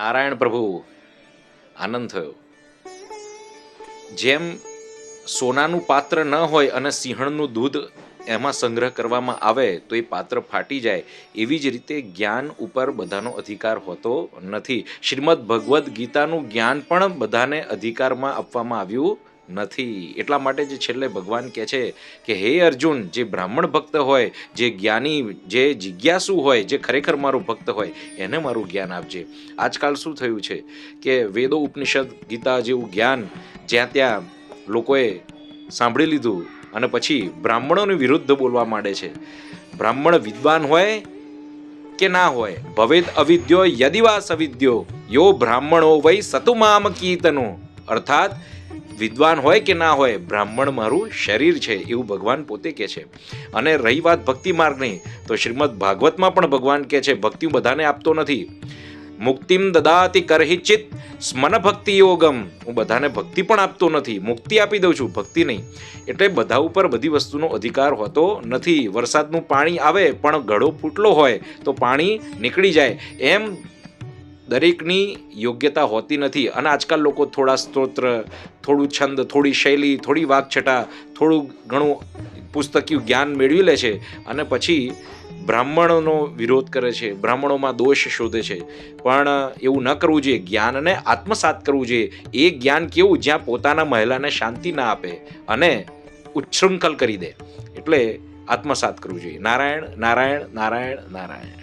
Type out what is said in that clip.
નારાયણ પ્રભુ, આનંદ થયો. જેમ સોનાનું પાત્ર ન હોય અને સિંહણનું દૂધ એમાં સંગ્રહ કરવામાં આવે, તો એ પાત્ર ફાટી જાય. એવી જ રીતે જ્ઞાન ઉપર બધાનો અધિકાર હોતો નથી. શ્રીમદ ભગવદ્ ગીતાનું જ્ઞાન પણ બધાને અધિકારમાં આપવામાં આવ્યું નથી. એટલા માટે જે છેલ્લે ભગવાન કહે છે કે, હે અર્જુન, જે બ્રાહ્મણ ભક્ત હોય, જે જ્ઞાની, જે જિજ્ઞાસુ હોય, જે ખરેખર મારું ભક્ત હોય, એને મારું જ્ઞાન આપજે. આજકાલ શું થયું છે કે વેદો, ઉપનિષદ, ગીતા જેવું જ્ઞાન જ્યાં ત્યાં લોકોએ સાંભળી લીધું અને પછી બ્રાહ્મણોની વિરુદ્ધ બોલવા માંડે છે. બ્રાહ્મણ વિદ્વાન હોય કે ના હોય? ભવેદ અવિદ્યો યદિવા સવિદ્યો યો બ્રાહ્મણો વૈ સતુમામ કીર્તનો અર્થાત વિદ્વાન હોય કે ના હોય, બ્રાહ્મણ મારું શરીર છે એવું ભગવાન પોતે કહે છે. અને રહી વાત ભક્તિ માર્ગની, તો શ્રીમદ ભાગવતમાં પણ ભગવાન કહે છે, ભક્તિ બધાને આપતો નથી. મુક્તિમ દદાતી કરહિચિત સ્મન ભક્તિ યોગમ. હું બધાને ભક્તિ પણ આપતો નથી, મુક્તિ આપી દઉં છું, ભક્તિ નહીં. એટલે બધા ઉપર બધી વસ્તુનો અધિકાર હોતો નથી. વરસાદનું પાણી આવે, પણ ઘડો ફૂટલો હોય, તો પાણી નીકળી જાય. એમ દરેકની યોગ્યતા હોતી નથી. અને આજકાલ લોકો થોડા સ્તોત્ર, થોડું છંદ, થોડી શૈલી, થોડી વાકછટા થોડું ઘણું પુસ્તકીયું જ્ઞાન મેળવી લે છે અને પછી બ્રાહ્મણોનો વિરોધ કરે છે, બ્રાહ્મણોમાં દોષ શોધે છે. પણ એવું ન કરવું જોઈએ, જ્ઞાનને આત્મસાત કરવું જોઈએ. એ જ્ઞાન કેવું? જ્યાં પોતાના મહિલાને શાંતિ ના આપે અને ઉચ્છૃંખલ કરી દે. એટલે આત્મસાત કરવું જોઈએ. નારાયણ નારાયણ નારાયણ નારાયણ.